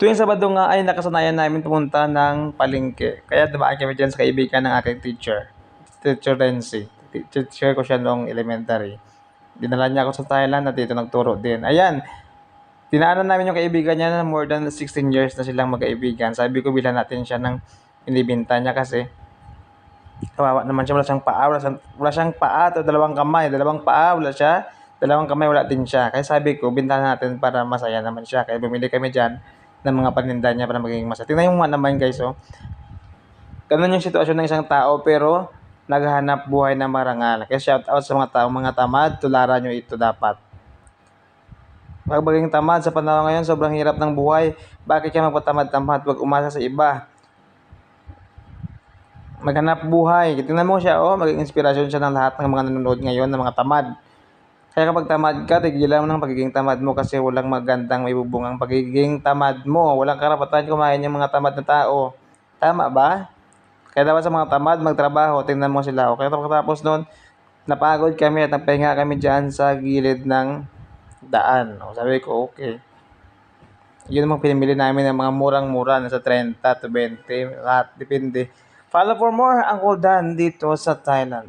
Tuwing Sabado nga ay nakasanayan namin pumunta ng palengke. Kaya dumaan kami dyan sa kaibigan ng aking teacher. Teacher Renzi. Teacher ko siya noong elementary. Dinala niya ako sa Thailand at dito nagturo din. Ayan, tinaanan namin yung kaibigan niya na more than 16 years na silang magkaibigan. Sabi ko, bilhan natin siya ng inibinta niya kasi kawawa naman siya, wala siyang paa, wala siyang, wala siyang paa at dalawang kamay, dalawang paa, wala siya, dalawang kamay, wala din siya. Kaya sabi ko, bintahan natin para masaya naman siya. Kaya bumili kami dyan ng mga paninda niya para maging masaya. Tingnan yung naman guys, oh. Ganun yung sitwasyon ng isang tao pero naghahanap buhay na marangal. Kaya shout out sa mga tao, mga tamad, tularan nyo ito dapat. Pag maging tamad sa panahon ngayon, sobrang hirap ng buhay. Bakit ka magpatamad-tamad? Huwag umasa sa iba. Maghanap buhay. Tingnan mo siya, oh, maging inspirasyon siya ng lahat ng mga nanonood ngayon, ng mga tamad. Kaya kapag tamad ka, tigilan mo ng pagiging tamad mo kasi walang magandang may bubungang pagiging tamad mo. Walang karapatan kumain yung mga tamad na tao. Tama ba? Kaya dapat sa mga tamad, magtrabaho. Tingnan mo sila. O kaya pagkatapos nun, napagod kami at napahinga kami dyan sa gilid ng daan. O sabi ko, okay. Yun namang pinimili namin ng mga murang-mura, nasa 30 to 20, lahat, depende. Follow for more, Uncle Dan dito sa Thailand.